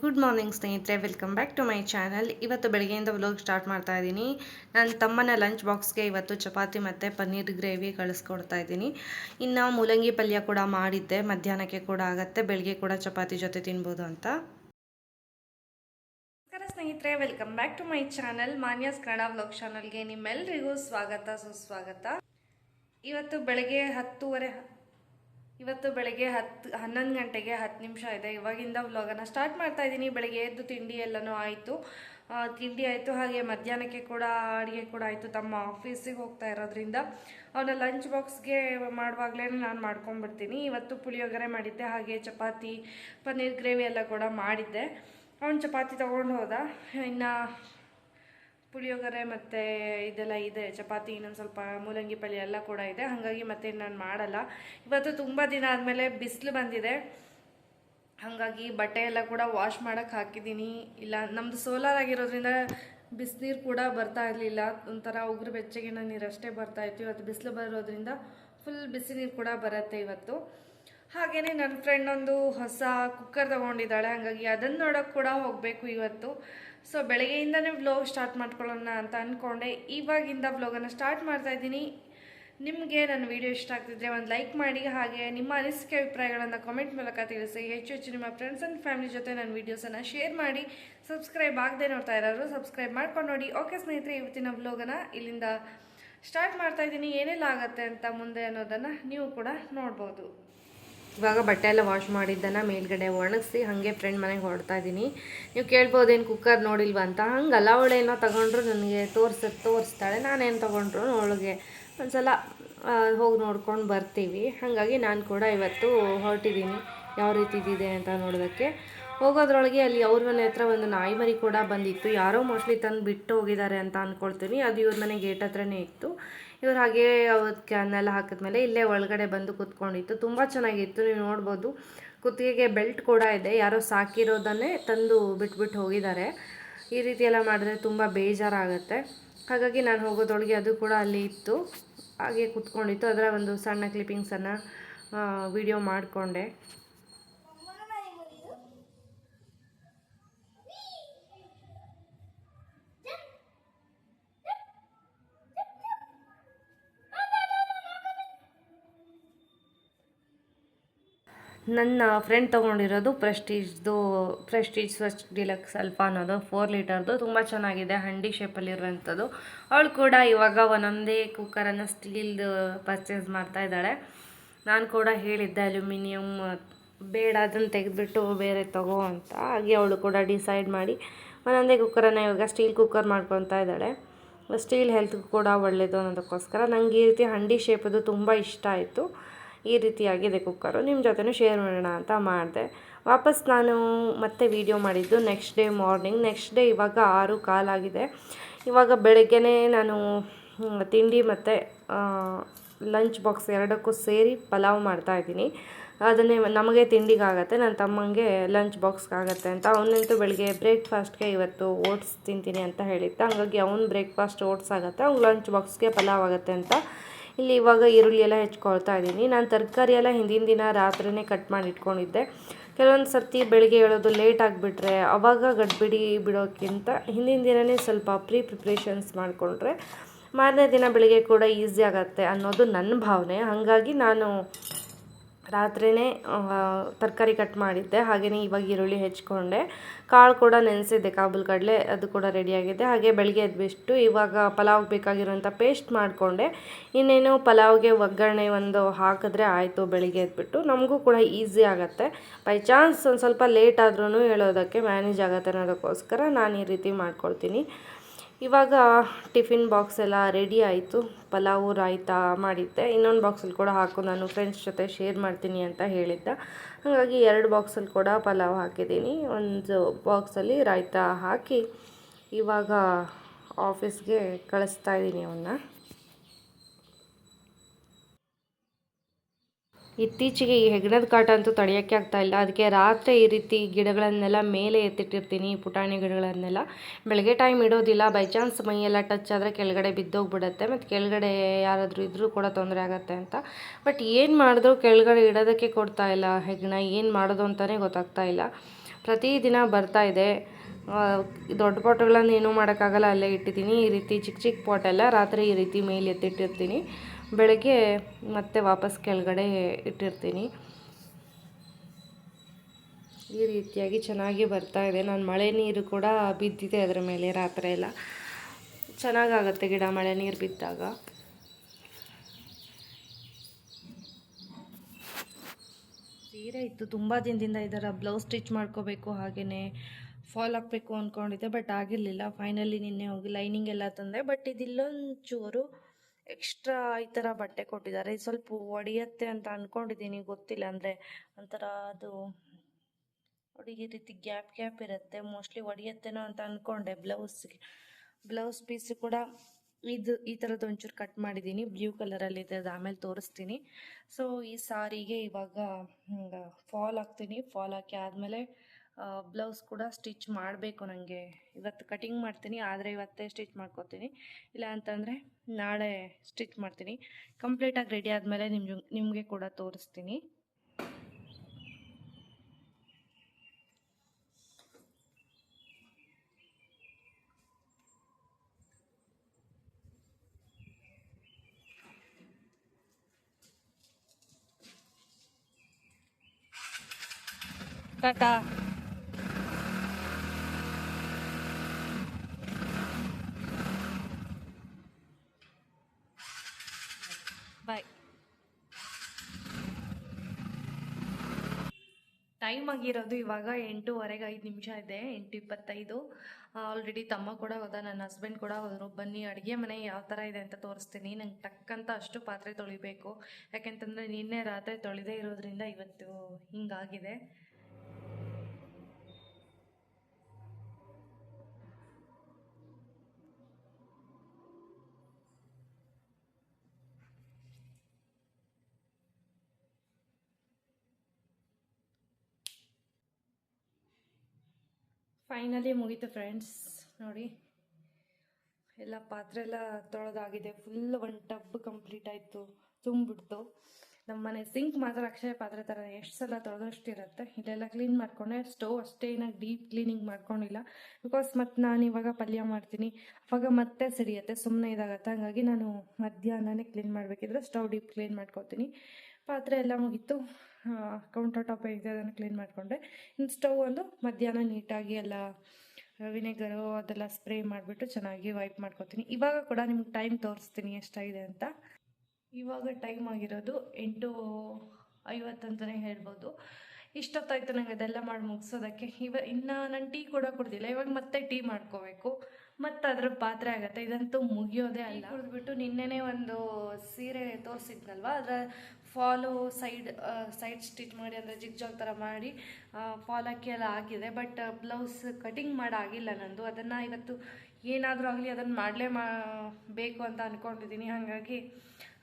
Good morning ಸ್ನೇಹಿತರೆ. Welcome back to my channel ಇವತ್ತು ಬೆಳಗ್ಗೆಯಿಂದ ವ್ಲಾಗ್ ಸ್ಟಾರ್ಟ್ ಮಾಡ್ತಾ ಇದ್ದೀನಿ. ನನ್ನ ತಮ್ಮನ ಲಂಚ್ ಬಾಕ್ಸ್ಗೆ ಇವತ್ತು ಚಪಾತಿ ಮತ್ತು ಪನ್ನೀರ್ ಗ್ರೇವಿ ಕಳಿಸ್ಕೊಡ್ತಾ ಇದ್ದೀನಿ. ಇನ್ನು ಮೂಲಂಗಿ ಪಲ್ಯ ಕೂಡ ಮಾಡಿದ್ದೆ. ಮಧ್ಯಾಹ್ನಕ್ಕೆ ಕೂಡ ಆಗುತ್ತೆ. ಬೆಳಗ್ಗೆ ಕೂಡ ಚಪಾತಿ ಜೊತೆ ತಿನ್ಬೋದು ಅಂತ. ನಮಸ್ಕಾರ ಸ್ನೇಹಿತರೆ. Welcome back to my channel Manya's Kannada vlog ಚಾನಲ್ಗೆ ನಿಮ್ಮೆಲ್ಲರಿಗೂ ಸ್ವಾಗತ, ಸುಸ್ವಾಗತ. ಇವತ್ತು ಬೆಳಗ್ಗೆ ಹತ್ತುವರೆ ಇವತ್ತು ಬೆಳಗ್ಗೆ ಹತ್ತು, ಹನ್ನೊಂದು ಗಂಟೆಗೆ ಹತ್ತು ನಿಮಿಷ ಇದೆ. ಇವಾಗಿಂದ ವ್ಲಾಗನ್ನು ಸ್ಟಾರ್ಟ್ ಮಾಡ್ತಾ ಇದ್ದೀನಿ. ಬೆಳಗ್ಗೆ ಎದ್ದು ತಿಂಡಿ ಎಲ್ಲನೂ ಆಯಿತು. ತಿಂಡಿ ಆಯಿತು, ಹಾಗೆ ಮಧ್ಯಾಹ್ನಕ್ಕೆ ಕೂಡ ಅಡುಗೆ ಕೂಡ ಆಯಿತು. ತಮ್ಮ ಆಫೀಸಿಗೆ ಹೋಗ್ತಾ ಇರೋದ್ರಿಂದ ಅವನ ಲಂಚ್ ಬಾಕ್ಸ್ಗೆ ಮಾಡುವಾಗಲೇ ನಾನು ಮಾಡ್ಕೊಂಡ್ಬಿಡ್ತೀನಿ. ಇವತ್ತು ಪುಳಿಯೋಗರೆ ಮಾಡಿದ್ದೆ, ಹಾಗೆ ಚಪಾತಿ, ಪನ್ನೀರ್ ಗ್ರೇವಿ ಎಲ್ಲ ಕೂಡ ಮಾಡಿದ್ದೆ. ಅವನು ಚಪಾತಿ ತೊಗೊಂಡು ಹೋದ. ಇನ್ನು ಪುಳಿಯೋಗರೆ ಮತ್ತು ಇದೆಲ್ಲ ಇದೆ, ಚಪಾತಿ ಇನ್ನೊಂದು ಸ್ವಲ್ಪ ಮೂಲಂಗಿ ಪಲ್ಯ ಎಲ್ಲ ಕೂಡ ಇದೆ. ಹಾಗಾಗಿ ಮತ್ತೆ ನಾನು ಮಾಡಲ್ಲ. ಇವತ್ತು ತುಂಬ ದಿನ ಆದಮೇಲೆ ಬಿಸಿಲು ಬಂದಿದೆ. ಹಾಗಾಗಿ ಬಟ್ಟೆ ಎಲ್ಲ ಕೂಡ ವಾಶ್ ಮಾಡೋಕ್ಕೆ ಹಾಕಿದ್ದೀನಿ. ಇಲ್ಲ ನಮ್ಮದು ಸೋಲಾರ್ ಆಗಿರೋದ್ರಿಂದ ಬಿಸಿನೀರು ಕೂಡ ಬರ್ತಾ ಇರಲಿಲ್ಲ. ಒಂಥರ ಉಗುರು ಬೆಚ್ಚಗಿನ ನೀರು ಅಷ್ಟೇ ಬರ್ತಾ ಇತ್ತು. ಇವತ್ತು ಬಿಸಿಲು ಬರೋದ್ರಿಂದ ಫುಲ್ ಬಿಸಿ ನೀರು ಕೂಡ ಬರುತ್ತೆ ಇವತ್ತು. ಹಾಗೆಯೇ ನನ್ನ ಫ್ರೆಂಡ್ ಒಂದು ಹೊಸ ಕುಕ್ಕರ್ ತೊಗೊಂಡಿದ್ದಾಳೆ, ಹಾಗಾಗಿ ಅದನ್ನು ನೋಡೋಕೆ ಕೂಡ ಹೋಗಬೇಕು ಇವತ್ತು. ಸೊ ಬೆಳಗ್ಗೆಯಿಂದನೇ ವ್ಲೋಗ್ ಸ್ಟಾರ್ಟ್ ಮಾಡ್ಕೊಳ್ಳೋಣ ಅಂತ ಅಂದ್ಕೊಂಡೆ ಇವಾಗಿಂದ ವ್ಲೋಗನ್ನು ಸ್ಟಾರ್ಟ್ ಮಾಡ್ತಾ ಇದ್ದೀನಿ. ನಿಮಗೆ ನನ್ನ ವಿಡಿಯೋ ಇಷ್ಟ ಆಗ್ತಿದ್ರೆ ಒಂದು ಲೈಕ್ ಮಾಡಿ, ಹಾಗೆ ನಿಮ್ಮ ಅನಿಸಿಕೆ ಅಭಿಪ್ರಾಯಗಳನ್ನು ಕಾಮೆಂಟ್ ಮೂಲಕ ತಿಳಿಸಿ. ಹೆಚ್ಚು ಹೆಚ್ಚು ನಿಮ್ಮ ಫ್ರೆಂಡ್ಸ್ ಆ್ಯಂಡ್ ಫ್ಯಾಮಿಲಿ ಜೊತೆ ನನ್ನ ವೀಡಿಯೋಸನ್ನು ಶೇರ್ ಮಾಡಿ ಸಬ್ಸ್ಕ್ರೈಬ್ ಆಗದೆ ನೋಡ್ತಾ ಇರೋರು ಸಬ್ಸ್ಕ್ರೈಬ್ ಮಾಡ್ಕೊಂಡು ನೋಡಿ. ಓಕೆ ಸ್ನೇಹಿತರೆ, ಇವತ್ತಿನ ವ್ಲೋಗನ್ನು ಇಲ್ಲಿಂದ ಸ್ಟಾರ್ಟ್ ಮಾಡ್ತಾ ಇದ್ದೀನಿ. ಏನೆಲ್ಲ ಆಗುತ್ತೆ ಅಂತ ಮುಂದೆ ಅನ್ನೋದನ್ನು ನೀವು ಕೂಡ ನೋಡ್ಬೋದು. ಇವಾಗ ಬಟ್ಟೆ ಎಲ್ಲ ವಾಶ್ ಮಾಡಿದ್ದನ್ನು ಮೇಲ್ಗಡೆ ಒಣಗಿಸಿ ಹಾಗೆ ಫ್ರೆಂಡ್ ಮನೆಗೆ ಹೊಡ್ತಾ ಇದ್ದೀನಿ ನೀವು ಕೇಳ್ಬೋದೇನು ಕುಕ್ಕರ್ ನೋಡಿಲ್ವ ಅಂತ? ಹಂಗಲ್ಲ ಅವಳೇನೋ ತಗೊಂಡ್ರು ನನಗೆ ತೋರಿಸ, ತೋರಿಸ್ತಾಳೆ, ನಾನೇನು ತೊಗೊಂಡ್ರು ಅವಳಿಗೆ. ಒಂದ್ಸಲ ಹೋಗಿ ನೋಡ್ಕೊಂಡು ಬರ್ತೀವಿ. ಹಾಗಾಗಿ ನಾನು ಕೂಡ ಇವತ್ತು ಹೊರಟಿದ್ದೀನಿ ಯಾವ ರೀತಿ ಇದೆ ಅಂತ ನೋಡೋದಕ್ಕೆ. ಹೋಗೋದ್ರೊಳಗೆ ಅಲ್ಲಿ ಅವ್ರ ಮನೆ ಹತ್ರ ಒಂದು ನಾಯಿ ಮರಿ ಕೂಡ ಬಂದಿತ್ತು. ಯಾರೋ ಮೋಸ್ಟ್ಲಿ ತಂದು ಬಿಟ್ಟು ಹೋಗಿದ್ದಾರೆ ಅಂತ ಅಂದ್ಕೊಳ್ತೀನಿ ಅದು ಇವ್ರ ಮನೆ ಗೇಟ್ ಹತ್ರನೇ ಇತ್ತು. ಇವ್ರು ಹಾಗೆ ಅವತ್ತು ಕ್ಯಾನೆಲ್ಲ ಹಾಕಿದ್ಮೇಲೆ ಇಲ್ಲೇ ಒಳಗಡೆ ಬಂದು ಕೂತ್ಕೊಂಡಿತ್ತು. ತುಂಬ ಚೆನ್ನಾಗಿತ್ತು. ನೀವು ನೋಡ್ಬೋದು, ಕುತ್ತಿಗೆಗೆ ಬೆಲ್ಟ್ ಕೂಡ ಇದೆ. ಯಾರೋ ಸಾಕಿರೋದನ್ನೇ ತಂದು ಬಿಟ್ಬಿಟ್ಟು ಹೋಗಿದ್ದಾರೆ. ಈ ರೀತಿ ಎಲ್ಲ ಮಾಡಿದ್ರೆ ತುಂಬ ಬೇಜಾರಾಗುತ್ತೆ. ಹಾಗಾಗಿ ನಾನು ಹೋಗೋದೊಳಗೆ ಅದು ಕೂಡ ಅಲ್ಲಿ ಇತ್ತು. ಹಾಗೆ ಕೂತ್ಕೊಂಡಿತ್ತು. ಅದರ ಒಂದು ಸಣ್ಣ ಕ್ಲಿಪ್ಪಿಂಗ್ಸನ್ನು ವಿಡಿಯೋ ಮಾಡಿಕೊಂಡೆ. ನನ್ನ ಫ್ರೆಂಡ್ ತೊಗೊಂಡಿರೋದು ಪ್ರೆಸ್ಟೀಜ್ದು ಪ್ರೆಸ್ಟೀಜ್ ಸ್ವಚ್ ಡಿಲಕ್ಸ್ ಅಲ್ಫಾ ಅನ್ನೋದು ಫೋರ್ ಲೀಟರ್ದು ತುಂಬ ಚೆನ್ನಾಗಿದೆ, ಹಂಡಿ ಶೇಪಲ್ಲಿರುವಂಥದ್ದು ಅವಳು ಕೂಡ ಇವಾಗ ಒಂದೊಂದೇ ಕುಕ್ಕರನ್ನು ಸ್ಟೀಲ್ದು ಪರ್ಚೇಸ್ ಮಾಡ್ತಾ ಇದ್ದಾಳೆ. ನಾನು ಕೂಡ ಹೇಳಿದ್ದೆ ಅಲ್ಯೂಮಿನಿಯಮ್ ಬೇಡ, ಅದನ್ನು ತೆಗೆದುಬಿಟ್ಟು ಬೇರೆ ತಗೋ ಅಂತ. ಹಾಗೆ ಅವಳು ಕೂಡ ಡಿಸೈಡ್ ಮಾಡಿ ಒಂದೊಂದೇ ಕುಕ್ಕರನ್ನು ಇವಾಗ ಸ್ಟೀಲ್ ಕುಕ್ಕರ್ ಮಾಡ್ಕೊತಾ ಇದ್ದಾಳೆ. ಸ್ಟೀಲ್ ಹೆಲ್ತ್ಗೂ ಕೂಡ ಒಳ್ಳೆಯದು ಅನ್ನೋದಕ್ಕೋಸ್ಕರ ನನಗೆ ಈ ರೀತಿ ಹಂಡಿ ಶೇಪದು ತುಂಬ ಇಷ್ಟ ಆಯಿತು. ಈ ರೀತಿಯಾಗಿದೆ ಕುಕ್ಕರು. ನಿಮ್ಮ ಜೊತೆನೂ ಶೇರ್ ಮಾಡೋಣ ಅಂತ ಮಾಡಿದೆ. ವಾಪಸ್ ನಾನು ಮತ್ತೆ ವೀಡಿಯೋ ಮಾಡಿದ್ದು next day morning next day ಇವಾಗ ಆರು ಕಾಲಾಗಿದೆ ಇವಾಗ ಬೆಳಗ್ಗೆನೇ ನಾನು ತಿಂಡಿ ಮತ್ತು ಲಂಚ್ ಬಾಕ್ಸ್ ಎರಡಕ್ಕೂ ಸೇರಿ ಪಲಾವ್ ಮಾಡ್ತಾ ಇದ್ದೀನಿ. ಅದನ್ನೇ ನಮಗೆ ತಿಂಡಿಗಾಗತ್ತೆ ನನ್ನ ತಮ್ಮಂಗೆ ಲಂಚ್ ಬಾಕ್ಸ್ಗಾಗತ್ತೆ ಅಂತ. ಅವನಂತೂ ಬೆಳಗ್ಗೆ ಬ್ರೇಕ್ಫಾಸ್ಟ್ಗೆ ಇವತ್ತು ಓಟ್ಸ್ ತಿಂತೀನಿ ಅಂತ ಹೇಳಿದ್ದೆ. ಹಾಗಾಗಿ ಅವ್ನು ಬ್ರೇಕ್ಫಾಸ್ಟ್ ಓಟ್ಸ್ ಆಗುತ್ತೆ ಅವ್ನು ಲಂಚ್ ಬಾಕ್ಸ್ಗೆ ಪಲಾವ್ ಆಗುತ್ತೆ ಅಂತ. ಇಲ್ಲಿ ಇವಾಗ ಈರುಳ್ಳಿ ಎಲ್ಲ ಹೆಚ್ಕೊಳ್ತಾ ಇದ್ದೀನಿ. ನಾನು ತರಕಾರಿ ಎಲ್ಲ ಹಿಂದಿನ ದಿನ ರಾತ್ರಿನೇ ಕಟ್ ಮಾಡಿ ಇಟ್ಕೊಂಡಿದ್ದೆ. ಕೆಲವೊಂದು ಸರ್ತಿ ಬೆಳಗ್ಗೆ ಹೇಳೋದು ಲೇಟ್ ಆಗಿಬಿಟ್ರೆ ಅವಾಗ ಗಡ್ಬಿಡಿ ಬಿಡೋಕ್ಕಿಂತ ಹಿಂದಿನ ದಿನವೇ ಸ್ವಲ್ಪ ಪ್ರೀ ಪ್ರಿಪ್ರೇಷನ್ಸ್ ಮಾಡಿಕೊಂಡ್ರೆ ಮಾರನೇ ದಿನ ಬೆಳಗ್ಗೆ ಕೂಡ ಈಸಿ ಆಗುತ್ತೆ ಅನ್ನೋದು ನನ್ನ ಭಾವನೆ. ಹಾಗಾಗಿ ನಾನು ರಾತ್ರಿಯೇ ತರಕಾರಿ ಕಟ್ ಮಾಡಿದ್ದೆ. ಹಾಗೆಯೇ ಇವಾಗ ಈರುಳ್ಳಿ ಹೆಚ್ಕೊಂಡೆ. ಕಾಳು ಕೂಡ ನೆನೆಸಿದ್ದೆ, ಕಾಬೂಲ್ ಕಡಲೆ ಅದು ಕೂಡ ರೆಡಿಯಾಗಿದೆ ಹಾಗೆ ಬೆಳಗ್ಗೆ ಎದ್ಬಿಟ್ಟು ಇವಾಗ ಪಲಾವ್ಗೆ ಬೇಕಾಗಿರೋಂಥ ಪೇಸ್ಟ್ ಮಾಡಿಕೊಂಡೆ. ಇನ್ನೇನು ಪಲಾವ್ಗೆ ಒಗ್ಗರಣೆ ಒಂದು ಹಾಕಿದ್ರೆ ಆಯಿತು ಬೆಳಗ್ಗೆ ಎದ್ಬಿಟ್ಟು. ನಮಗೂ ಕೂಡ ಈಸಿ ಆಗುತ್ತೆ. ಬೈ ಚಾನ್ಸ್ ಒಂದು ಸ್ವಲ್ಪ ಲೇಟ್ ಆದ್ರೂ ಹೇಳೋದಕ್ಕೆ ಮ್ಯಾನೇಜ್ ಆಗುತ್ತೆ ಅನ್ನೋದಕ್ಕೋಸ್ಕರ ನಾನು ಈ ರೀತಿ ಮಾಡ್ಕೊಳ್ತೀನಿ. ಇವಾಗ ಟಿಫಿನ್ ಬಾಕ್ಸ್ ಎಲ್ಲ ರೆಡಿ ಆಯಿತು. ಪಲಾವು, ರಾಯ್ತ ಮಾಡಿದ್ದೆ. ಇನ್ನೊಂದು ಬಾಕ್ಸಲ್ಲಿ ಕೂಡ ಹಾಕು. ನಾನು ಫ್ರೆಂಡ್ಸ್ ಜೊತೆ ಶೇರ್ ಮಾಡ್ತೀನಿ ಅಂತ ಹೇಳಿದ್ದ. ಹಾಗಾಗಿ ಎರಡು ಬಾಕ್ಸಲ್ಲಿ ಕೂಡ ಪಲಾವ್ ಹಾಕಿದ್ದೀನಿ. ಒಂದು ಬಾಕ್ಸಲ್ಲಿ ರಾಯ್ತ ಹಾಕಿ ಇವಾಗ ಆಫೀಸ್ಗೆ ಕಳಿಸ್ತಾ ಇದ್ದೀನಿ ಅವನ್ನ ಇತ್ತೀಚೆಗೆ ಈ ಹೆಗ್ಣದ ಕಾಟ ಅಂತೂ ತಡೆಯೋಕ್ಕೆ ಆಗ್ತಾಯಿಲ್ಲ ಅದಕ್ಕೆ ರಾತ್ರಿ ಈ ರೀತಿ ಗಿಡಗಳನ್ನೆಲ್ಲ ಮೇಲೆ ಎತ್ತಿಟ್ಟಿರ್ತೀನಿ ಪುಟಾಣಿ ಗಿಡಗಳನ್ನೆಲ್ಲ. ಬೆಳಗ್ಗೆ ಟೈಮ್ ಇಡೋದಿಲ್ಲ. ಬೈ ಚಾನ್ಸ್ ಮೈಯೆಲ್ಲ ಟಚ್ ಆದರೆ ಕೆಳಗಡೆ ಬಿದ್ದೋಗ್ಬಿಡುತ್ತೆ. ಮತ್ತು ಕೆಳಗಡೆ ಯಾರಾದರೂ ಇದ್ದರೂ ಕೂಡ ತೊಂದರೆ ಆಗುತ್ತೆ ಅಂತ. ಬಟ್ ಏನು ಮಾಡಿದ್ರು ಕೆಳಗಡೆ ಇಡೋದಕ್ಕೆ ಕೊಡ್ತಾ ಇಲ್ಲ ಏನು ಮಾಡೋದು ಅಂತಲೇ ಗೊತ್ತಾಗ್ತಾ ಇಲ್ಲ. ಪ್ರತಿದಿನ ಬರ್ತಾ ಇದೆ. ದೊಡ್ಡ ಪಾಟ್ಗಳನ್ನು ಏನೂ ಮಾಡೋಕ್ಕಾಗಲ್ಲ. ಅಲ್ಲೇ ಇಟ್ಟಿದ್ದೀನಿ. ಈ ರೀತಿ ಚಿಕ್ಕ ಚಿಕ್ಕ ಪಾಟೆಲ್ಲ ರಾತ್ರಿ ಈ ರೀತಿ ಮೇಲೆ ಎತ್ತಿಟ್ಟಿರ್ತೀನಿ. ಬೆಳಗ್ಗೆ ಮತ್ತೆ ವಾಪಸ್ ಕೆಳಗಡೆ ಇಟ್ಟಿರ್ತೀನಿ. ಈ ರೀತಿಯಾಗಿ ಚೆನ್ನಾಗಿ ಬರ್ತಾ ಇದೆ. ನಾನು ಮಳೆ ನೀರು ಕೂಡ ಬಿದ್ದಿದೆ ಅದರ ಮೇಲೆ ರಾತ್ರಿ ಎಲ್ಲ. ಚೆನ್ನಾಗಾಗತ್ತೆ ಗಿಡ ಮಳೆ ನೀರು ಬಿದ್ದಾಗ. ಸೀರೆ ಇತ್ತು. ತುಂಬ ದಿನದಿಂದ ಇದರ ಬ್ಲೌಸ್ ಸ್ಟಿಚ್ ಮಾಡ್ಕೋಬೇಕು ಹಾಗೆಯೇ ಫಾಲ್ ಹಾಕಬೇಕು ಅಂದ್ಕೊಂಡಿದ್ದೆ ಬಟ್ ಆಗಿರಲಿಲ್ಲ. ಫೈನಲಿ ನಿನ್ನೆ ಹೋಗಿ ಲೈನಿಂಗ್ ಎಲ್ಲ ತಂದೆ, ಬಟ್ ಇದಿಲ್ಲೊಂಚೂರು ಎಕ್ಸ್ಟ್ರಾ ಈ ಥರ ಬಟ್ಟೆ ಕೊಟ್ಟಿದ್ದಾರೆ. ಸ್ವಲ್ಪ ಒಡೆಯತ್ತೆ ಅಂತ ಅಂದ್ಕೊಂಡಿದ್ದೀನಿ ಗೊತ್ತಿಲ್ಲ. ಅಂದರೆ ಒಂಥರ ಅದು ಈ ರೀತಿ ಗ್ಯಾಪ್ ಗ್ಯಾಪ್ ಇರುತ್ತೆ. ಮೋಸ್ಟ್ಲಿ ಒಡೆಯತ್ತೇನೋ ಅಂತ ಅಂದ್ಕೊಂಡೆ ಬ್ಲೌಸ್ಗೆ, ಬ್ಲೌಸ್ ಪೀಸ್ ಕೂಡ ಇದು, ಈ ಥರದ್ದು ಒಂಚೂರು ಕಟ್ ಮಾಡಿದ್ದೀನಿ. ಬ್ಲೂ ಕಲರಲ್ಲಿ ಇದೆ, ಅದು ಆಮೇಲೆ ತೋರಿಸ್ತೀನಿ. ಸೊ ಈ ಸಾರಿಗೆ ಇವಾಗ ಫಾಲ್ ಹಾಕ್ತೀನಿ. ಫಾಲ್ ಹಾಕಿ ಆದಮೇಲೆ ಬ್ಲೌಸ್ ಕೂಡ ಸ್ಟಿಚ್ ಮಾಡಬೇಕು ನನಗೆ ಇವತ್ತು ಕಟಿಂಗ್ ಮಾಡ್ತೀನಿ, ಆದರೆ ಇವತ್ತೇ ಸ್ಟಿಚ್ ಮಾಡ್ಕೊತೀನಿ. ಇಲ್ಲ ಅಂತಂದರೆ ನಾಳೆ ಸ್ಟಿಚ್ ಮಾಡ್ತೀನಿ. ಕಂಪ್ಲೀಟಾಗಿ ರೆಡಿ ಆದಮೇಲೆ ನಿಮ್ಮ ನಿಮಗೆ ಕೂಡ ತೋರಿಸ್ತೀನಿ. ಟಾಟಾ ಟೈಮ್ ಆಗಿರೋದು ಇವಾಗ ಎಂಟೂವರೆಗೆ ಐದು ನಿಮಿಷ ಇದೆ, ಎಂಟು ಇಪ್ಪತ್ತೈದು. ಆಲ್ರೆಡಿ ತಮ್ಮ ಕೂಡ ಹೋದ, ನನ್ನ ಹಸ್ಬೆಂಡ್ ಕೂಡ ಹೋದರು. ಬನ್ನಿ, ಅಡುಗೆ ಮನೆ ಯಾವ ಥರ ಇದೆ ಅಂತ ತೋರಿಸ್ತೀನಿ. ನಂಗೆ ಟಕ್ಕಂತ ಅಷ್ಟು ಪಾತ್ರೆ ತೊಳಿಬೇಕು. ಯಾಕೆಂತಂದರೆ ನಿನ್ನೆ ರಾತ್ರಿ ತೊಳೆದೇ ಇರೋದ್ರಿಂದ ಇವತ್ತು ಹಿಂಗಾಗಿದೆ. ಫೈನಲಿ ಮುಗೀತು ಫ್ರೆಂಡ್ಸ್ ನೋಡಿ. ಎಲ್ಲ ಪಾತ್ರೆ ಎಲ್ಲ ತೊಳೆದಾಗಿದೆ. ಫುಲ್ ಒಂದು ಟಬ್ ಕಂಪ್ಲೀಟ್ ಆಯಿತು. ತುಂಬಿಡ್ತು ನಮ್ಮನೆ ಸಿಂಕ್ ಮಾತ್ರ ಅಕ್ಷಯ ಪಾತ್ರೆ ಥರ ಎಷ್ಟು ಸಲ ತೊಳೆದಷ್ಟಿರುತ್ತೆ ಇಲ್ಲೆಲ್ಲ ಕ್ಲೀನ್ ಮಾಡಿಕೊಂಡೆ. ಸ್ಟೋವ್ ಅಷ್ಟೇ ಏನಾಗಿ ಡೀಪ್ ಕ್ಲೀನಿಂಗ್ ಮಾಡ್ಕೊಂಡಿಲ್ಲ. ಬಿಕಾಸ್ ಮತ್ತು ನಾನು ಇವಾಗ ಪಲ್ಯ ಮಾಡ್ತೀನಿ. ಅವಾಗ ಮತ್ತೆ ಸರಿಯತ್ತೆ. ಸುಮ್ಮನೆ ಇದಾಗತ್ತೆ. ಹಾಗಾಗಿ ನಾನು ಮಧ್ಯಾಹ್ನನೇ ಕ್ಲೀನ್ ಮಾಡಬೇಕಿದ್ರೆ ಸ್ಟವ್ ಡೀಪ್ ಕ್ಲೀನ್ ಮಾಡ್ಕೊತೀನಿ. ಪಾತ್ರೆ ಎಲ್ಲ ಮುಗೀತು. ಕೌಂಟರ್ ಟಾಪ್ ಇದೆ ಅದನ್ನು ಕ್ಲೀನ್ ಮಾಡಿಕೊಂಡೆ. ಇನ್ನು ಸ್ಟವ್ ಒಂದು ಮಧ್ಯಾಹ್ನ ನೀಟಾಗಿ ಎಲ್ಲ ವಿನೆಗರು ಅದೆಲ್ಲ ಸ್ಪ್ರೇ ಮಾಡಿಬಿಟ್ಟು ಚೆನ್ನಾಗಿ ವೈಪ್ ಮಾಡ್ಕೊತೀನಿ. ಇವಾಗ ಕೂಡ ನಿಮ್ಗೆ ಟೈಮ್ ತೋರಿಸ್ತೀನಿ ಎಷ್ಟಾಗಿದೆ ಅಂತ. ಇವಾಗ ಟೈಮ್ ಆಗಿರೋದು ಎಂಟು ಐವತ್ತಂತಲೇ ಹೇಳ್ಬೋದು. ಇಷ್ಟೊತ್ತಾಯ್ತು ನನಗೆ ಅದೆಲ್ಲ ಮಾಡಿ ಮುಗಿಸೋದಕ್ಕೆ. ಇವ, ಇನ್ನು ನಾನು ಟೀ ಕೂಡ ಕುಡ್ದಿಲ್ಲ. ಇವಾಗ ಮತ್ತೆ ಟೀ ಮಾಡ್ಕೋಬೇಕು. ಮತ್ತು ಅದ್ರ ಪಾತ್ರೆ ಆಗುತ್ತೆ. ಇದಂತೂ ಮುಗಿಯೋದೇ ಅಲ್ಲ. ಕುಡಿದ್ಬಿಟ್ಟು ನಿನ್ನೆನೇ ಒಂದು ಸೀರೆ ತೋರಿಸಿದ್ನಲ್ವ? ಅದರ ಫಾಲು ಸೈಡ್ ಸೈಡ್ ಸ್ಟಿಚ್ ಮಾಡಿ ಅಂದರೆ ಜಿಗ್ ಜಾಗ್ ಥರ ಮಾಡಿ ಫಾಲ್ ಹಾಕಿ ಎಲ್ಲ ಆಗಿದೆ ಬಟ್ ಬ್ಲೌಸ್ ಕಟಿಂಗ್ ಮಾಡಾಗಿಲ್ಲ ನಂದು. ಅದನ್ನು ಇವತ್ತು ಏನಾದರೂ ಆಗಲಿ ಅದನ್ನು ಮಾಡಲೇ ಮಾ ಬೇಕು ಅಂತ ಅಂದ್ಕೊಂಡಿದ್ದೀನಿ ಹಾಗಾಗಿ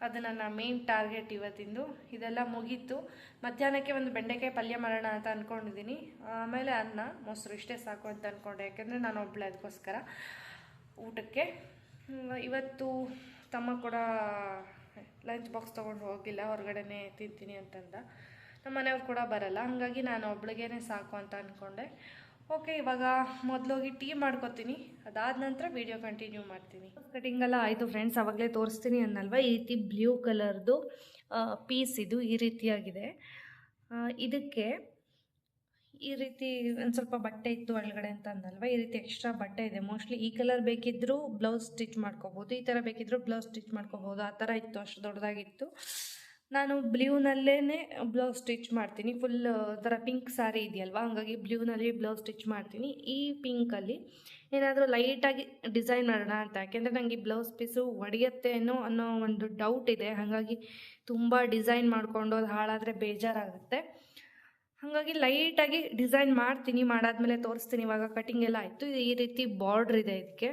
ಅದು ನನ್ನ ಮೇನ್ ಟಾರ್ಗೆಟ್ ಇವತ್ತಿಂದು. ಇದೆಲ್ಲ ಮುಗೀತು. ಮಧ್ಯಾಹ್ನಕ್ಕೆ ಒಂದು ಬೆಂಡೆಕಾಯಿ ಪಲ್ಯ ಮಾಡೋಣ ಅಂತ ಅಂದ್ಕೊಂಡಿದ್ದೀನಿ ಆಮೇಲೆ ಅನ್ನ ಮೊಸರು. ಇಷ್ಟೇ ಸಾಕು ಅಂತ ಅಂದ್ಕೊಂಡೆ ಯಾಕೆಂದರೆ ನಾನು ಒಬ್ಬಳೆ ಅದಕ್ಕೋಸ್ಕರ ಊಟಕ್ಕೆ. ಇವತ್ತು ತಮ್ಮ ಕೂಡ ಲಂಚ್ ಬಾಕ್ಸ್ ತೊಗೊಂಡು ಹೋಗಿಲ್ಲ, ಹೊರಗಡೆನೇ ತಿಂತೀನಿ ಅಂತಂದ. ನಮ್ಮ ಮನೆಯವ್ರು ಕೂಡ ಬರಲ್ಲ, ಹಾಗಾಗಿ ನಾನು ಒಬ್ಳಿಗೇನೆ ಸಾಕು ಅಂತ ಅಂದ್ಕೊಂಡೆ ಓಕೆ ಇವಾಗ ಮೊದಲೋಗಿ ಟೀ ಮಾಡ್ಕೊತೀನಿ. ಅದಾದ ನಂತರ ವಿಡಿಯೋ ಕಂಟಿನ್ಯೂ ಮಾಡ್ತೀನಿ. ಕಟಿಂಗ್ ಎಲ್ಲ ಆಯಿತು ಫ್ರೆಂಡ್ಸ್ ಅವಾಗಲೇ ತೋರಿಸ್ತೀನಿ ಅನ್ನಲ್ವ? ಈ ರೀತಿ ಬ್ಲೂ ಕಲರ್ದು ಪೀಸ್ ಇದು ಈ ರೀತಿಯಾಗಿದೆ. ಇದಕ್ಕೆ ಈ ರೀತಿ ಒಂದು ಸ್ವಲ್ಪ ಬಟ್ಟೆ ಇತ್ತು ಒಳಗಡೆ ಅಂತ ಅಂದಲ್ವ ಈ ರೀತಿ ಎಕ್ಸ್ಟ್ರಾ ಬಟ್ಟೆ ಇದೆ. ಮೋಸ್ಟ್ಲಿ ಈ ಕಲರ್ ಬೇಕಿದ್ದರೂ ಬ್ಲೌಸ್ ಸ್ಟಿಚ್ ಮಾಡ್ಕೋಬೋದು. ಈ ಥರ ಬೇಕಿದ್ದರೂ ಬ್ಲೌಸ್ ಸ್ಟಿಚ್ ಮಾಡ್ಕೋಬೋದು. ಆ ಥರ ಇತ್ತು, ಅಷ್ಟು ದೊಡ್ಡದಾಗಿತ್ತು. ನಾನು ಬ್ಲೂನಲ್ಲೇ ಬ್ಲೌಸ್ ಸ್ಟಿಚ್ ಮಾಡ್ತೀನಿ. ಫುಲ್ ಥರ ಪಿಂಕ್ ಸಾರಿ ಇದೆಯಲ್ವಾ? ಹಂಗಾಗಿ ಬ್ಲೂನಲ್ಲಿ ಬ್ಲೌಸ್ ಸ್ಟಿಚ್ ಮಾಡ್ತೀನಿ. ಈ ಪಿಂಕಲ್ಲಿ ಏನಾದರೂ ಲೈಟಾಗಿ ಡಿಸೈನ್ ಮಾಡೋಣ ಅಂತ. ಯಾಕೆಂದರೆ ನನಗೆ ಬ್ಲೌಸ್ ಪೀಸು ಒಡೆಯುತ್ತೇನೋ ಅನ್ನೋ ಒಂದು ಡೌಟ್ ಇದೆ. ಹಾಗಾಗಿ ತುಂಬ ಡಿಸೈನ್ ಮಾಡಿಕೊಂಡು ಅದು ಹಾಳಾದರೆ ಬೇಜಾರಾಗುತ್ತೆ. ಹಾಗಾಗಿ ಲೈಟಾಗಿ ಡಿಸೈನ್ ಮಾಡ್ತೀನಿ, ಮಾಡಾದ್ಮೇಲೆ ತೋರಿಸ್ತೀನಿ. ಇವಾಗ ಕಟಿಂಗ್ ಎಲ್ಲ ಆಯಿತು. ಈ ರೀತಿ ಬಾರ್ಡ್ರ್ ಇದೆ ಇದಕ್ಕೆ.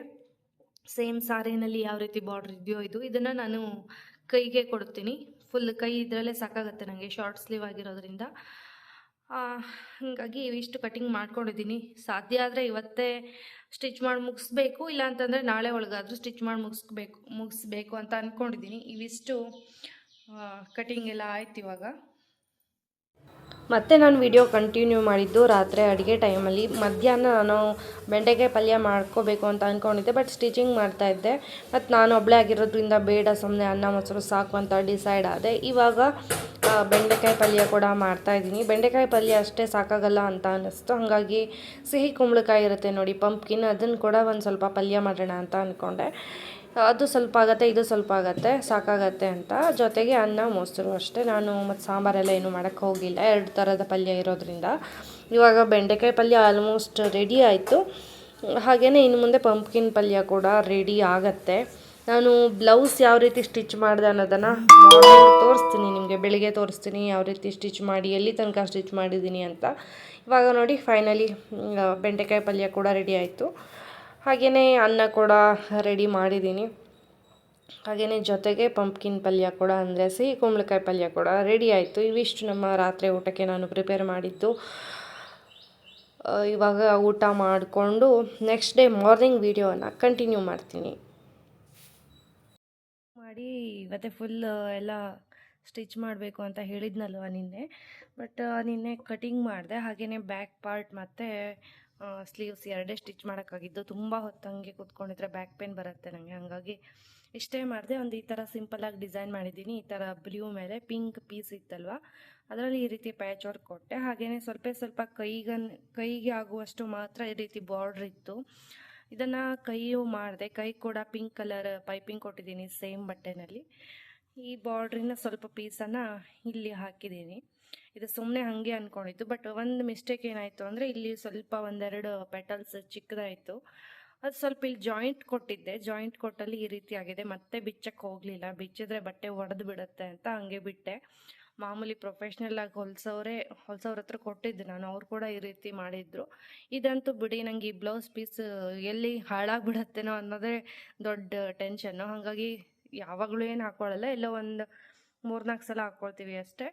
ಸೇಮ್ ಸಾರಿನಲ್ಲಿ ಯಾವ ರೀತಿ ಬಾರ್ಡ್ರ್ ಇದೆಯೋ ಇದು. ಇದನ್ನು ನಾನು ಕೈಗೆ ಕೊಡ್ತೀನಿ. ಫುಲ್ ಕೈ ಇದರಲ್ಲೇ ಸಾಕಾಗುತ್ತೆ ನನಗೆ ಶಾರ್ಟ್ ಸ್ಲೀವ್ ಆಗಿರೋದ್ರಿಂದ. ಹಾಗಾಗಿ ಇವಿಷ್ಟು ಕಟಿಂಗ್ ಮಾಡ್ಕೊಂಡಿದ್ದೀನಿ. ಸಾಧ್ಯ ಆದರೆ ಇವತ್ತೇ ಸ್ಟಿಚ್ ಮಾಡಿ ಮುಗಿಸ್ಬೇಕು. ಇಲ್ಲ ಅಂತಂದರೆ ನಾಳೆ ಒಳಗಾದರೂ ಸ್ಟಿಚ್ ಮಾಡಿ ಮುಗಿಸ್ಬೇಕು ಮುಗಿಸ್ಬೇಕು ಅಂತ ಅಂದ್ಕೊಂಡಿದ್ದೀನಿ ಇವಿಷ್ಟು ಕಟಿಂಗ್ ಎಲ್ಲ ಆಯ್ತು ಇವಾಗ. ಮತ್ತೆ ನಾನು ವಿಡಿಯೋ ಕಂಟಿನ್ಯೂ ಮಾಡಿದ್ದು ರಾತ್ರಿ ಅಡುಗೆ ಟೈಮಲ್ಲಿ ಮಧ್ಯಾಹ್ನ ನಾನು ಬೆಂಡೆಕಾಯಿ ಪಲ್ಯ ಮಾಡ್ಕೋಬೇಕು ಅಂತ ಅಂದ್ಕೊಂಡಿದ್ದೆ ಬಟ್ ಸ್ಟಿಚಿಂಗ್ ಮಾಡ್ತಾಯಿದ್ದೆ ಮತ್ತು ನಾನು ಒಬ್ಬಳೇ ಆಗಿರೋದ್ರಿಂದ ಬೇಡ ಸುಮ್ಮನೆ ಅನ್ನ ಮೊಸರು ಸಾಕು ಅಂತ ಡಿಸೈಡ್ ಆದೆ. ಇವಾಗ ಬೆಂಡೆಕಾಯಿ ಪಲ್ಯ ಕೂಡ ಮಾಡ್ತಾಯಿದ್ದೀನಿ ಬೆಂಡೆಕಾಯಿ ಪಲ್ಯ ಅಷ್ಟೇ ಸಾಕಾಗಲ್ಲ ಅಂತ ಅನ್ನಿಸ್ತು. ಹಾಗಾಗಿ ಸಿಹಿ ಕುಂಬಳಕಾಯಿ ಇರುತ್ತೆ ನೋಡಿ ಪಂಪ್ಕಿನ್ ಅದನ್ನು ಕೂಡ ಒಂದು ಸ್ವಲ್ಪ ಪಲ್ಯ ಮಾಡೋಣ ಅಂತ ಅಂದ್ಕೊಂಡೆ ಅದು ಸ್ವಲ್ಪ ಆಗುತ್ತೆ ಇದು ಸ್ವಲ್ಪ ಆಗುತ್ತೆ ಸಾಕಾಗತ್ತೆ ಅಂತ. ಜೊತೆಗೆ ಅನ್ನ, ಮೊಸರು ಅಷ್ಟೇ. ನಾನು ಮತ್ತು ಸಾಂಬಾರೆಲ್ಲ ಏನು ಮಾಡೋಕ್ಕೆ ಹೋಗಿಲ್ಲ. ಎರಡು ಥರದ ಪಲ್ಯ ಇರೋದ್ರಿಂದ. ಇವಾಗ ಬೆಂಡೆಕಾಯಿ ಪಲ್ಯ ಆಲ್ಮೋಸ್ಟ್ ರೆಡಿ ಆಯಿತು. ಹಾಗೆಯೇ ಇನ್ನು ಮುಂದೆ ಪಂಪ್ಕಿನ್ ಪಲ್ಯ ಕೂಡ ರೆಡಿ ಆಗತ್ತೆ. ನಾನು ಬ್ಲೌಸ್ ಯಾವ ರೀತಿ ಸ್ಟಿಚ್ ಮಾಡಿದೆ ಅನ್ನೋದನ್ನು ತೋರಿಸ್ತೀನಿ ನಿಮಗೆ. ಬೆಳಿಗ್ಗೆ ತೋರಿಸ್ತೀನಿ ಯಾವ ರೀತಿ ಸ್ಟಿಚ್ ಮಾಡಿ, ಎಲ್ಲಿ ತನಕ ಸ್ಟಿಚ್ ಮಾಡಿದ್ದೀನಿ ಅಂತ. ಇವಾಗ ನೋಡಿ ಫೈನಲಿ ಬೆಂಡೆಕಾಯಿ ಪಲ್ಯ ಕೂಡ ರೆಡಿ ಆಯಿತು. ಹಾಗೆಯೇ ಅನ್ನ ಕೂಡ ರೆಡಿ ಮಾಡಿದ್ದೀನಿ. ಹಾಗೆಯೇ ಜೊತೆಗೆ ಪಂಪ್ಕಿನ್ ಪಲ್ಯ ಕೂಡ ಅಂದರೆ ಸಿಹಿ ಕುಂಬಳಕಾಯಿ ಪಲ್ಯ ಕೂಡ ರೆಡಿ ಆಯಿತು. ಇವಿಷ್ಟು ನಮ್ಮ ರಾತ್ರಿ ಊಟಕ್ಕೆ ನಾನು ಪ್ರಿಪೇರ್ ಮಾಡಿದ್ದು. ಇವಾಗ ಊಟ ಮಾಡಿಕೊಂಡು ನೆಕ್ಸ್ಟ್ ಡೇ ಮಾರ್ನಿಂಗ್ ವೀಡಿಯೋನ ಕಂಟಿನ್ಯೂ ಮಾಡ್ತೀನಿ. ಮಾಡಿ ಇವತ್ತೆ ಫುಲ್ ಎಲ್ಲ ಸ್ಟಿಚ್ ಮಾಡಬೇಕು ಅಂತ ಹೇಳಿದ್ನಲ್ವ ನಿನ್ನೆ. ಬಟ್ ನಿನ್ನೆ ಕಟಿಂಗ್ ಮಾಡಿದೆ. ಹಾಗೆಯೇ ಬ್ಯಾಕ್ ಪಾರ್ಟ್ ಮತ್ತು ಸ್ಲೀವ್ಸ್ ಎರಡೇ ಸ್ಟಿಚ್ ಮಾಡೋಕ್ಕಾಗಿದ್ದು ತುಂಬ ಹೊತ್ತು ಹಂಗೆ ಕೂತ್ಕೊಂಡಿದ್ರೆ ಬ್ಯಾಕ್ ಪೇನ್ ಬರುತ್ತೆ ನನಗೆ ಹಾಗಾಗಿ ಇಷ್ಟೇ ಮಾಡಿದೆ ಒಂದು ಈ ಥರ ಸಿಂಪಲಾಗಿ ಡಿಸೈನ್ ಮಾಡಿದ್ದೀನಿ ಈ ಥರ ಬ್ಲೂ ಮೇಲೆ ಪಿಂಕ್ ಪೀಸ್ ಇತ್ತಲ್ವ? ಅದರಲ್ಲಿ ಈ ರೀತಿ ಪ್ಯಾಚ್ ವರ್ಕ್ ಕೊಟ್ಟೆ. ಹಾಗೆಯೇ ಸ್ವಲ್ಪ ಸ್ವಲ್ಪ ಕೈಗನ್, ಕೈಗೆ ಆಗುವಷ್ಟು ಮಾತ್ರ ಈ ರೀತಿ ಬಾರ್ಡ್ರ್ ಇತ್ತು. ಇದನ್ನು ಕೈಯು ಮಾಡಿದೆ. ಕೈ ಕೂಡ ಪಿಂಕ್ ಕಲರ್ ಪೈಪಿಂಗ್ ಕೊಟ್ಟಿದ್ದೀನಿ ಸೇಮ್ ಬಟ್ಟೆನಲ್ಲಿ. ಈ ಬಾರ್ಡ್ರಿನ ಸ್ವಲ್ಪ ಪೀಸನ್ನು ಇಲ್ಲಿ ಹಾಕಿದ್ದೀನಿ ಇದು ಸುಮ್ಮನೆ ಹಾಗೆ ಅನ್ಕೊಂಡಿತ್ತು. ಬಟ್ ಒಂದು ಮಿಸ್ಟೇಕ್ ಏನಾಯಿತು ಅಂದರೆ ಇಲ್ಲಿ ಸ್ವಲ್ಪ ಒಂದೆರಡು ಪೆಟಲ್ಸ್ ಚಿಕ್ಕದಾಯಿತು. ಅದು ಸ್ವಲ್ಪ ಇಲ್ಲಿ ಜಾಯಿಂಟ್ ಕೊಟ್ಟಿದ್ದೆ. ಜಾಯಿಂಟ್ ಕೊಟ್ಟಲ್ಲಿ ಈ ರೀತಿ ಆಗಿದೆ. ಮತ್ತೆ ಬಿಚ್ಚಕ್ಕೆ ಹೋಗಲಿಲ್ಲ. ಬಿಚ್ಚಿದ್ರೆ ಬಟ್ಟೆ ಒಡೆದು ಬಿಡುತ್ತೆ ಅಂತ ಹಂಗೆ ಬಿಟ್ಟೆ. ಮಾಮೂಲಿ ಪ್ರೊಫೆಷ್ನಲ್ ಆಗಿ ಹೊಲ್ಸೋರೆ ಹತ್ರ ಕೊಟ್ಟಿದ್ದೆ ನಾನು. ಅವ್ರು ಕೂಡ ಈ ರೀತಿ ಮಾಡಿದ್ರು. ಇದಂತೂ ಬಿಡಿ, ನಂಗೆ ಈ ಬ್ಲೌಸ್ ಪೀಸ್ ಎಲ್ಲಿ ಹಾಳಾಗ್ಬಿಡತ್ತೇನೋ ಅನ್ನೋದೇ ದೊಡ್ಡ ಟೆನ್ಷನ್ನು ಹಾಗಾಗಿ ಯಾವಾಗಲೂ ಏನು ಹಾಕ್ಕೊಳ್ಳಲ್ಲ ಎಲ್ಲೋ ಒಂದು ಮೂರ್ನಾಲ್ಕು ಸಲ ಹಾಕ್ಕೊಳ್ತೀವಿ ಅಷ್ಟೇ.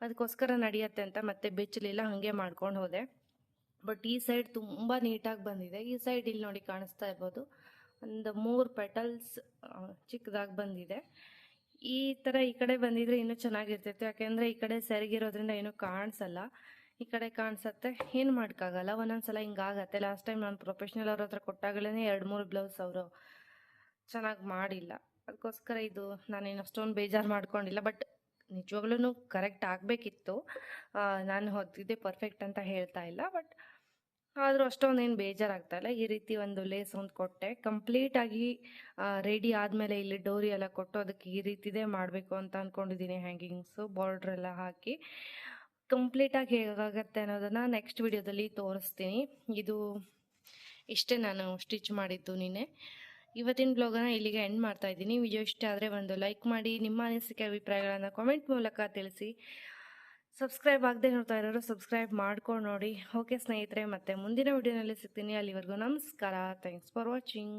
ಅದಕ್ಕೋಸ್ಕರ ನಡೆಯುತ್ತೆ ಅಂತ ಮತ್ತೆ ಬೆಚ್ಚಲಿಲ್ಲ ಹಾಗೆ ಮಾಡ್ಕೊಂಡು ಹೋದೆ. ಬಟ್ ಈ ಸೈಡ್ ತುಂಬ ನೀಟಾಗಿ ಬಂದಿದೆ. ಈ ಸೈಡ್ ಇಲ್ಲಿ ನೋಡಿ ಕಾಣಿಸ್ತಾ ಇರ್ಬೋದು. ಒಂದು ಮೂರು ಪೆಟಲ್ಸ್ ಚಿಕ್ಕದಾಗಿ ಬಂದಿದೆ. ಈ ಥರ ಈ ಕಡೆ ಬಂದಿದ್ರೆ ಇನ್ನೂ ಚೆನ್ನಾಗಿರ್ತಿತ್ತು ಯಾಕೆಂದರೆ ಈ ಕಡೆ ಸರಿಗಿರೋದ್ರಿಂದ ಏನೂ ಕಾಣಿಸಲ್ಲ. ಈ ಕಡೆ ಕಾಣಿಸತ್ತೆ. ಏನು ಮಾಡೋಕ್ಕಾಗಲ್ಲ ಒಂದೊಂದು ಸಲ ಹಿಂಗಾಗತ್ತೆ. ಲಾಸ್ಟ್ ಟೈಮ್ ನಾನು ಪ್ರೊಫೆಷ್ನಲ್ ಅವ್ರ ಹತ್ರ ಕೊಟ್ಟಾಗಲೇ ಎರಡು ಮೂರು ಬ್ಲೌಸ್ ಅವರು ಚೆನ್ನಾಗಿ ಮಾಡಿಲ್ಲ. ಅದಕ್ಕೋಸ್ಕರ ಇದು ನಾನೇನು ಅಷ್ಟೊಂದು ಬೇಜಾರು ಮಾಡ್ಕೊಂಡಿಲ್ಲ. ಬಟ್ ನಿಜವಾಗ್ಲೂ ಕರೆಕ್ಟ್ ಆಗಬೇಕಿತ್ತು. ನಾನು ಹೊತ್ತಿದ್ದೆ ಪರ್ಫೆಕ್ಟ್ ಅಂತ ಹೇಳ್ತಾ ಇಲ್ಲ, ಬಟ್ ಆದರೂ ಅಷ್ಟೊಂದು ಏನು ಬೇಜಾರಾಗ್ತಾ ಇಲ್ಲ. ಈ ರೀತಿ ಒಂದು ಲೇಸ್ ಒಂದು ಕೊಟ್ಟೆ. ಕಂಪ್ಲೀಟಾಗಿ ರೆಡಿ ಆದಮೇಲೆ ಇಲ್ಲಿ ಡೋರಿ ಎಲ್ಲ ಕೊಟ್ಟು ಅದಕ್ಕೆ ಈ ರೀತಿದೇ ಮಾಡಬೇಕು ಅಂತ ಅಂದ್ಕೊಂಡಿದ್ದೀನಿ ಹ್ಯಾಂಗಿಂಗ್ಸು, ಬಾರ್ಡ್ರ್ ಎಲ್ಲ ಹಾಕಿ. ಕಂಪ್ಲೀಟಾಗಿ ಹೇಗಾಗತ್ತೆ ಅನ್ನೋದನ್ನು ನೆಕ್ಸ್ಟ್ ವಿಡಿಯೋದಲ್ಲಿ ತೋರಿಸ್ತೀನಿ. ಇದು ಇಷ್ಟೇ ನಾನು ಸ್ಟಿಚ್ ಮಾಡಿದ್ದು ನಿನ್ನೆ. ಇವತ್ತಿನ ಬ್ಲಾಗನ್ನು ಇಲ್ಲಿಗೆ ಎಂಡ್ ಮಾಡ್ತಾ ಇದ್ದೀನಿ. ವಿಡಿಯೋ ಇಷ್ಟ ಆದರೆ ಒಂದು ಲೈಕ್ ಮಾಡಿ, ನಿಮ್ಮ ಅನಿಸಿಕೆ, ಅಭಿಪ್ರಾಯಗಳನ್ನು ಕಾಮೆಂಟ್ ಮೂಲಕ ತಿಳಿಸಿ. ಸಬ್ಸ್ಕ್ರೈಬ್ ಆಗದೆ ನೋಡ್ತಾ ಇರೋರು ಸಬ್ಸ್ಕ್ರೈಬ್ ಮಾಡ್ಕೊಂಡು ನೋಡಿ. ಓಕೆ ಸ್ನೇಹಿತರೆ, ಮತ್ತೆ ಮುಂದಿನ ವಿಡಿಯೋನಲ್ಲಿ ಸಿಗ್ತೀನಿ. ಅಲ್ಲಿವರೆಗೂ ನಮಸ್ಕಾರ. Thanks for watching